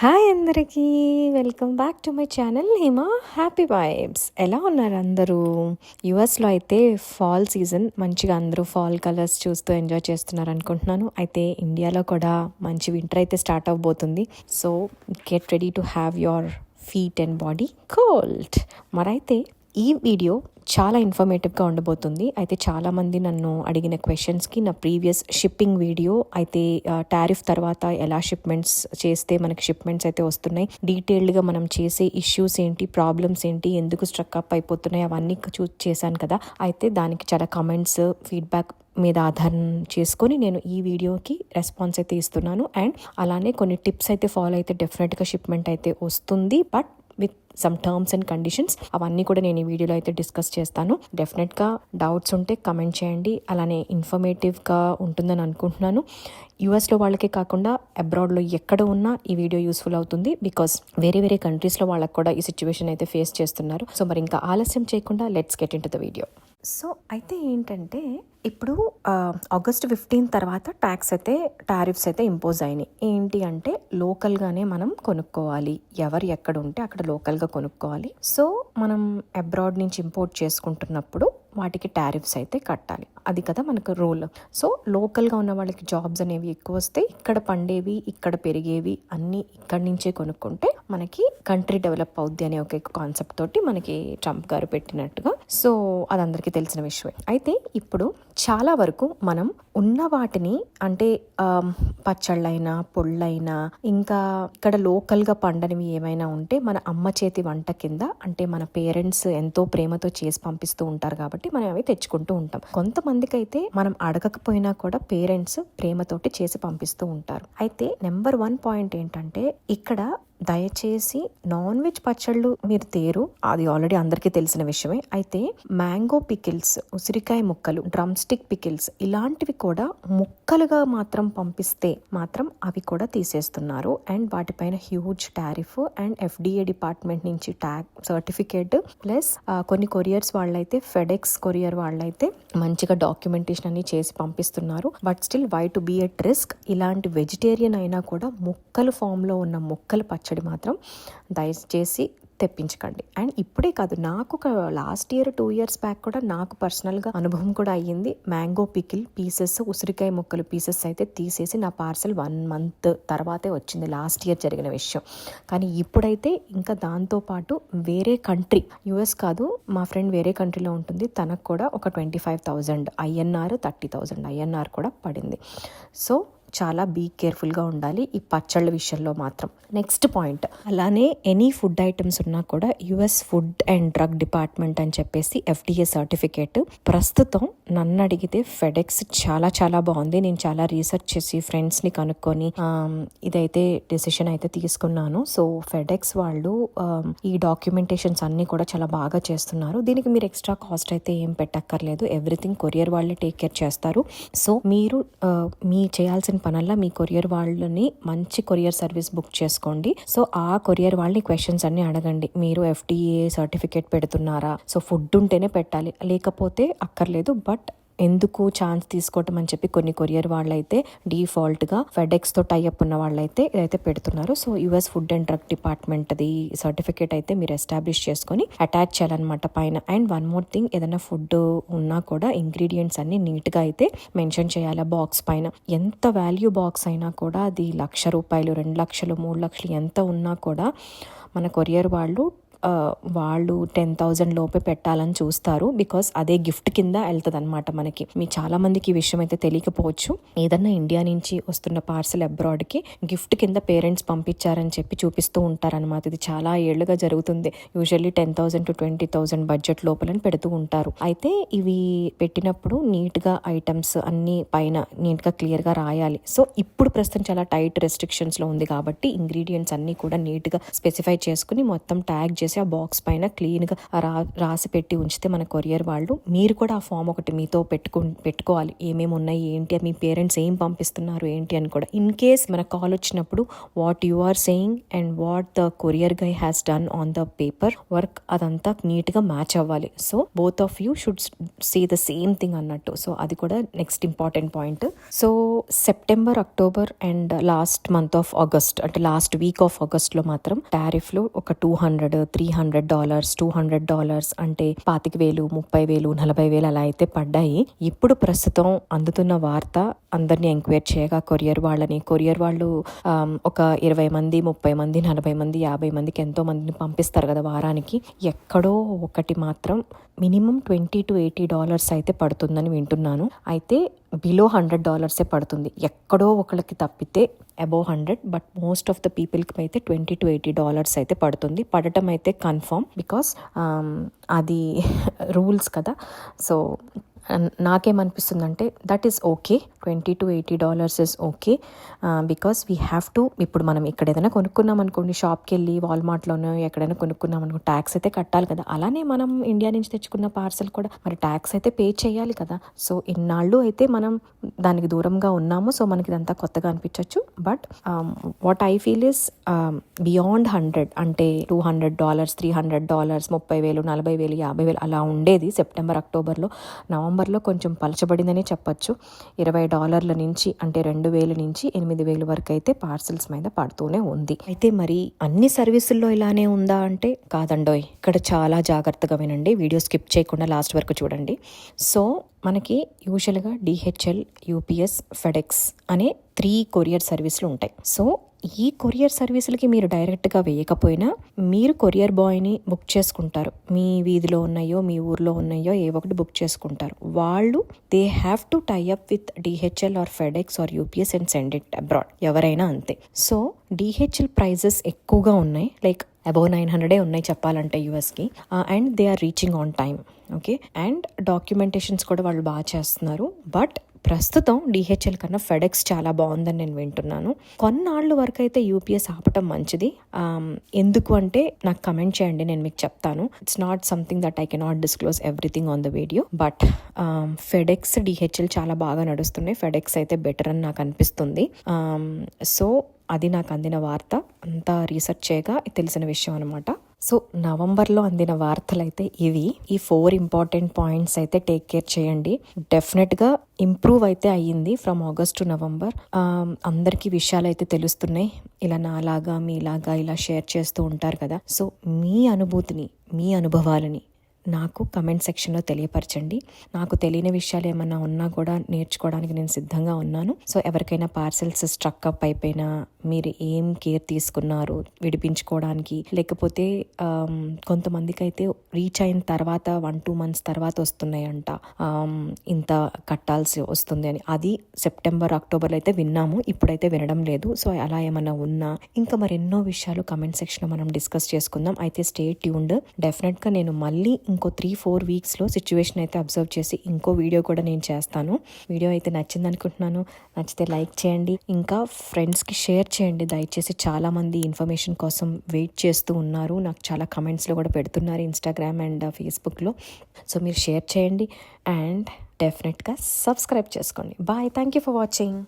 Hi అందరికీ welcome back to my channel Hima. Happy vibes. ఎలా ఉన్నారు అందరూ? యుఎస్లో అయితే ఫాల్ సీజన్ మంచిగా అందరూ ఫాల్ కలర్స్ చూస్తూ ఎంజాయ్ చేస్తున్నారు అనుకుంటున్నాను. అయితే ఇండియాలో కూడా మంచి వింటర్ అయితే స్టార్ట్ అవబోతుంది. So get ready to have your feet and body cold. మరైతే ఈ వీడియో చాలా ఇన్ఫర్మేటివ్గా ఉండబోతుంది. అయితే చాలామంది నన్ను అడిగిన క్వశ్చన్స్కి నా ప్రీవియస్ షిప్పింగ్ వీడియో అయితే టారిఫ్ తర్వాత ఎలా షిప్మెంట్స్ చేస్తే మనకి షిప్మెంట్స్ అయితే వస్తున్నాయి. డీటెయిల్డ్గా మనం చేసే ఇష్యూస్ ఏంటి ప్రాబ్లమ్స్ ఏంటి ఎందుకు స్ట్రక్ అప్ అయిపోతున్నాయి అవన్నీ చూ చేశాను కదా. అయితే దానికి చాలా కమెంట్స్ ఫీడ్బ్యాక్ మీద ఆధారం చేసుకొని నేను ఈ వీడియోకి రెస్పాన్స్ అయితే ఇస్తున్నాను. అండ్ అలానే కొన్ని టిప్స్ అయితే ఫాలో అయితే డెఫినెట్గా షిప్మెంట్ అయితే వస్తుంది. But with some terms and conditions అవన్నీ కూడా నేను ఈ వీడియోలో అయితే డిస్కస్ చేస్తాను. డెఫినెట్గా డౌట్స్ ఉంటే కమెంట్ చేయండి. అలానే ఇన్ఫర్మేటివ్గా ఉంటుందని అనుకుంటున్నాను. యూఎస్లో వాళ్ళకే కాకుండా అబ్రాడ్లో ఎక్కడ ఉన్నా ఈ వీడియో యూస్ఫుల్ అవుతుంది బికాస్ వేరే వేరే కంట్రీస్లో వాళ్ళకి కూడా ఈ సిచ్యువేషన్ అయితే ఫేస్ చేస్తున్నారు. సో మరి ఇంకా ఆలస్యం చేయకుండా let's get into the video so అయితే ఏంటంటే ఇప్పుడు ఆగస్ట్ ఫిఫ్టీన్ తర్వాత ట్యాక్స్ అయితే టారిఫ్స్ అయితే ఇంపోజ్ అయినాయి. ఏంటి అంటే లోకల్గానే మనం కొనుక్కోవాలి. ఎవరు ఎక్కడ ఉంటే అక్కడ లోకల్గా కొనుక్కోవాలి. సో మనం అబ్రాడ్ నుంచి ఇంపోర్ట్ చేసుకుంటున్నప్పుడు వాటికి టారిఫ్స్ అయితే కట్టాలి. అది కదా మనకు రూల్. సో లోకల్గా ఉన్న వాళ్ళకి జాబ్స్ అనేవి ఎక్కువ వస్తాయి ఇక్కడ పండేవి ఇక్కడ పెరిగేవి అన్నీ ఇక్కడి నుంచే కొనుక్కుంటే మనకి కంట్రీ డెవలప్ అవుద్ది అనే ఒక కాన్సెప్ట్ తోటి మనకి ట్రంప్ గారు పెట్టినట్టుగా. సో అది అందరికీ తెలిసిన విషయమే. అయితే ఇప్పుడు చాలా వరకు మనం ఉన్న వాటిని అంటే పచ్చళ్ళైనా పొళ్ళైనా ఇంకా ఇక్కడ లోకల్గా పండనివి ఏమైనా ఉంటే మన అమ్మ చేతి వంట కింద అంటే మన పేరెంట్స్ ఎంతో ప్రేమతో చేసి పంపిస్తూ ఉంటారు కాబట్టి కాబట్టి మనం అవి తెచ్చుకుంటూ ఉంటాం. కొంతమందికి అయితే మనం అడగకపోయినా కూడా పేరెంట్స్ ప్రేమతోటి చేసి పంపిస్తూ ఉంటారు. అయితే నెంబర్ వన్ పాయింట్ ఏంటంటే ఇక్కడ దయచేసి నాన్ వెజ్ పచ్చళ్ళు మీరు తేరు. అది ఆల్రెడీ అందరికీ తెలిసిన విషయమే. అయితే మ్యాంగో పికిల్స్ ఉసిరికాయ ముక్కలు డ్రమ్ స్టిక్ పికిల్స్ ఇలాంటివి కూడా ముక్కలుగా మాత్రం పంపిస్తే మాత్రం అవి కూడా తీసేస్తున్నారు. అండ్ వాటిపైన huge tariff and FDA department నుంచి ట్యాగ్ సర్టిఫికేట్. ప్లస్ కొన్ని కొరియర్స్ వాళ్ళైతే ఫెడెక్స్ కొరియర్ వాళ్ళైతే మంచిగా డాక్యుమెంటేషన్ అన్ని చేసి పంపిస్తున్నారు. But still why to be at risk ఇలాంటి వెజిటేరియన్ అయినా కూడా ముక్కలు ఫామ్లో ఉన్న ముక్కలు పచ్చ పచ్చడి మాత్రం దయచేసి తెప్పించకండి. అండ్ ఇప్పుడే కాదు నాకు ఒక last year two years back కూడా నాకు పర్సనల్గా అనుభవం కూడా అయ్యింది. మ్యాంగో పికిల్ పీసెస్ ఉసిరికాయ ముక్కలు పీసెస్ అయితే తీసేసి నా పార్సల్ వన్ మంత్ తర్వాతే వచ్చింది. లాస్ట్ ఇయర్ జరిగిన విషయం. కానీ ఇప్పుడైతే ఇంకా దాంతోపాటు వేరే కంట్రీ యుఎస్ కాదు మా ఫ్రెండ్ వేరే కంట్రీలో ఉంటుంది. తనకు కూడా ఒక twenty five thousand INR thirty thousand INR కూడా పడింది. సో చాలా బీ కేర్ఫుల్గా ఉండాలి ఈ పచ్చళ్ళ విషయంలో మాత్రం. నెక్స్ట్ పాయింట్ అలానే ఎనీ ఫుడ్ ఐటమ్స్ ఉన్నా కూడా US food and drug department అని చెప్పేసి ఎఫ్డిఏ సర్టిఫికేట్ ప్రస్తుతం నన్ను అడిగితే ఫెడెక్స్ చాలా చాలా బాగుంది. నేను చాలా రీసెర్చ్ చేసి ఫ్రెండ్స్ని కనుక్కొని ఇదైతే డెసిషన్ అయితే తీసుకున్నాను. సో ఫెడెక్స్ వాళ్ళు ఈ డాక్యుమెంటేషన్స్ అన్నీ కూడా చాలా బాగా చేస్తున్నారు. దీనికి మీరు ఎక్స్ట్రా కాస్ట్ అయితే ఏం పెట్టక్కర్లేదు. ఎవ్రీథింగ్ కొరియర్ వాళ్ళే టేక్ కేర్ చేస్తారు. సో మీరు మీ చేయాల్సిన పనల్లా మీ కొరియర్ వాళ్ళని మంచి కొరియర్ సర్వీస్ బుక్ చేసుకోండి. సో ఆ కొరియర్ వాళ్ళని క్వశ్చన్స్ అన్ని అడగండి. మీరు ఎఫ్డిఏ సర్టిఫికేట్ పెడుతున్నారా? సో ఫుడ్ ఉంటేనే పెట్టాలి. లేకపోతే అక్కర్లేదు బట్ ఎందుకు ఛాన్స్ తీసుకోవటం అని చెప్పి కొన్ని కొరియర్ వాళ్ళైతే డిఫాల్ట్గా ఫెడెక్స్తో టైఅప్ ఉన్న వాళ్ళైతే ఇదైతే పెడుతున్నారు. So US food and drug డిపార్ట్మెంట్ది certificate అయితే మీరు ఎస్టాబ్లిష్ చేసుకొని అటాచ్ చేయాలన్నమాట పైన. అండ్ వన్ మోర్ థింగ్ ఏదైనా ఫుడ్ ఉన్నా కూడా ఇంగ్రీడియంట్స్ అన్ని నీట్గా అయితే మెన్షన్ చేయాలి బాక్స్ పైన. ఎంత వాల్యూ బాక్స్ అయినా కూడా అది లక్ష రూపాయలు రెండు లక్షలు మూడు లక్షలు ఎంత ఉన్నా కూడా మన కొరియర్ వాళ్ళు వాళ్ళు టెన్ థౌజండ్ లోపే పెట్టాలని చూస్తారు బికాస్ అదే గిఫ్ట్ కింద వెళ్తుంది అనమాట మనకి. మీ చాలా మందికి ఈ విషయం అయితే తెలియకపోవచ్చు. ఏదన్నా ఇండియా నుంచి వస్తున్న పార్సల్ అబ్రాడ్కి గిఫ్ట్ కింద పేరెంట్స్ పంపించారని చెప్పి చూపిస్తూ ఉంటారనమాట ఇది చాలా ఏళ్ళుగా జరుగుతుంది. Usually ten thousand to twenty thousand budget లోపలని పెడుతూ ఉంటారు. అయితే ఇవి పెట్టినప్పుడు నీట్గా ఐటమ్స్ అన్ని పైన నీట్గా క్లియర్గా రాయాలి. సో ఇప్పుడు ప్రస్తుతం చాలా టైట్ రెస్ట్రిక్షన్స్లో ఉంది కాబట్టి ఇంగ్రీడియంట్స్ అన్నీ కూడా నీట్గా స్పెసిఫై చేసుకుని మొత్తం ట్యాగ్ చేసి ఆ బాక్స్ పైన క్లీన్గా రా రాసి పెట్టి ఉంచితే మన కొరియర్ వాళ్ళు మీరు కూడా ఆ ఫామ్ ఒకటి మీతో పెట్టుకు పెట్టుకోవాలి. ఏమేమి ఉన్నాయి ఏంటి మీ పేరెంట్స్ ఏం పంపిస్తున్నారు ఏంటి అని కూడా. ఇన్ కేస్ మన కాల్ వచ్చినప్పుడు what you are saying and what the courier guy has done on the paper work అదంతా నీట్గా మ్యాచ్ అవ్వాలి. So both of you should say the same thing అన్నట్టు. సో అది కూడా next important point so September October and last month of August అంటే last week of ఆగస్ట్లో మాత్రం టారిఫ్లో ఒక two hundred three hundred dollars two hundred dollars అంటే పాతిక వేలు ముప్పై వేలు నలభై వేలు అలా అయితే పడ్డాయి. ఇప్పుడు ప్రస్తుతం అందుతున్న వార్త అందరినీ ఎంక్వైర్ చేయగా కొరియర్ వాళ్ళని. కొరియర్ వాళ్ళు ఒక ఇరవై మంది ముప్పై మంది నలభై మంది యాభై మందికి ఎంతో మందిని పంపిస్తారు కదా వారానికి. ఎక్కడో ఒకటి మాత్రం minimum twenty to eighty dollars అయితే పడుతుందని వింటున్నాను. అయితే బిలో హండ్రెడ్ డాలర్సే పడుతుంది. ఎక్కడో ఒకళ్ళకి తప్పితే above hundred but most of the పీపుల్కి అయితే ట్వంటీ టు ఎయిటీ డాలర్స్ అయితే పడుతుంది. పడటం అయితే కన్ఫర్మ్ బికాస్ అది రూల్స్ కదా. So నాకేమనిపిస్తుందంటే that is okay twenty to eighty dollars is okay because we have to ఇప్పుడు మనం ఇక్కడ ఏదైనా కొనుక్కున్నాం అనుకోండి షాప్కి వెళ్ళి వాల్మార్ట్లోనో ఎక్కడైనా కొనుక్కున్నాం అనుకో ట్యాక్స్ అయితే కట్టాలి కదా. అలానే మనం ఇండియా నుంచి తెచ్చుకున్న పార్సల్ కూడా మరి ట్యాక్స్ అయితే పే చేయాలి కదా. సో ఇన్నాళ్ళు అయితే మనం దానికి దూరంగా ఉన్నాము సో మనకి ఇదంతా కొత్తగా అనిపించవచ్చు but what I feel is beyond hundred అంటే two hundred dollars three hundred dollars ముప్పై వేలు నలభై వేలు యాభై వేలు అలా ఉండేది సెప్టెంబర్ అక్టోబర్లో నవంబర్ నవంబర్లో కొంచెం పలచబడిందనే చెప్పొచ్చు. ఇరవై డాలర్ల నుంచి అంటే రెండు వేల నుంచి ఎనిమిది వేలు వరకు అయితే పార్సల్స్ మీద పడుతూనే ఉంది. అయితే మరి అన్ని సర్వీసుల్లో ఇలానే ఉందా అంటే కాదండోయ్. ఇక్కడ చాలా జాగ్రత్తగా వినండి. వీడియో స్కిప్ చేయకుండా లాస్ట్ వరకు చూడండి. సో మనకి యూజువల్గా డిహెచ్ఎల్ యూపీఎస్ ఫెడెక్స్ అనే త్రీ కొరియర్ సర్వీసులు ఉంటాయి. సో ఈ కొరియర్ సర్వీసులకి మీరు డైరెక్ట్గా వేయకపోయినా మీరు కొరియర్ బాయ్ని బుక్ చేసుకుంటారు. మీ వీధిలో ఉన్నాయో మీ ఊర్లో ఉన్నాయో ఏ ఒకటి బుక్ చేసుకుంటారు. వాళ్ళు they have to tie up with DHL or FedEx or UPS and send it abroad ఎవరైనా అంతే. సో డిహెచ్ఎల్ ప్రైజెస్ ఎక్కువగా ఉన్నాయి. లైక్ అబౌవ్ నైన్ హండ్రెడే ఉన్నాయి చెప్పాలంటే యూఎస్కి and they are reaching on time okay and documentations కూడా వాళ్ళు బాగా చేస్తున్నారు. బట్ ప్రస్తుతం డిహెచ్ఎల్ కన్నా ఫెడెక్స్ చాలా బాగుందని నేను వింటున్నాను. కొన్నాళ్ళు వరకు అయితే యూపీఎస్ ఆపటం మంచిది. ఎందుకు అంటే నాకు కమెంట్ చేయండి నేను మీకు చెప్తాను. It's not something that I cannot disclose everything on the video but FedEx DHL చాలా బాగా నడుస్తున్నాయి. ఫెడెక్స్ అయితే బెటర్ అని నాకు అనిపిస్తుంది. సో అది నాకు అందిన వార్త. అంతా రీసెర్చ్ చేయగా తెలిసిన విషయం అనమాట సో నవంబర్లో అందిన వార్తలు అయితే ఇవి. ఈ ఫోర్ ఇంపార్టెంట్ పాయింట్స్ అయితే టేక్ కేర్ చేయండి. డెఫినెట్గా ఇంప్రూవ్ అయితే అయ్యింది ఫ్రమ్ ఆగస్ట్ టు నవంబర్. అందరికీ విషయాలు అయితే తెలుస్తున్నాయి. ఇలా నాలాగా మీలాగా ఇలా షేర్ చేస్తూ ఉంటారు కదా. సో మీ అనుభూతిని మీ అనుభవాలని నాకు కమెంట్ సెక్షన్లో తెలియపరచండి. నాకు తెలియని విషయాలు ఏమన్నా ఉన్నా కూడా నేర్చుకోవడానికి నేను సిద్ధంగా ఉన్నాను. సో ఎవరికైనా పార్సెల్స్ స్ట్రక్ అప్ అయిపోయినా మీరు ఏం కేర్ తీసుకున్నారు విడిపించుకోవడానికి లేకపోతే కొంతమందికి అయితే రీచ్ అయిన తర్వాత వన్ టూ మంత్స్ తర్వాత వస్తున్నాయంట. ఇంత కట్టాల్సి వస్తుంది అని. అది సెప్టెంబర్ అక్టోబర్లో అయితే విన్నాము. ఇప్పుడైతే వినడం లేదు. సో అలా ఏమైనా ఉన్నా ఇంకా మరి ఎన్నో విషయాలు కమెంట్ సెక్షన్లో మనం డిస్కస్ చేసుకుందాం. అయితే స్టే ట్యూన్డ్ డెఫినెట్గా నేను మళ్ళీ ఇంకో త్రీ ఫోర్ వీక్స్లో సిచ్యువేషన్ అయితే అబ్జర్వ్ చేసి ఇంకో వీడియో కూడా నేను చేస్తాను. వీడియో అయితే నచ్చింది అనుకుంటున్నాను నచ్చితే లైక్ చేయండి. ఇంకా ఫ్రెండ్స్కి షేర్ చేయండి. దయచేసి చాలామంది ఇన్ఫర్మేషన్ కోసం వెయిట్ చేస్తూ ఉన్నారు. నాకు చాలా కమెంట్స్లో కూడా పెడుతున్నారు ఇన్స్టాగ్రామ్ అండ్ ఫేస్బుక్లో సో మీరు షేర్ చేయండి. అండ్ డెఫినెట్గా సబ్స్క్రైబ్ చేసుకోండి. Bye thank you for watching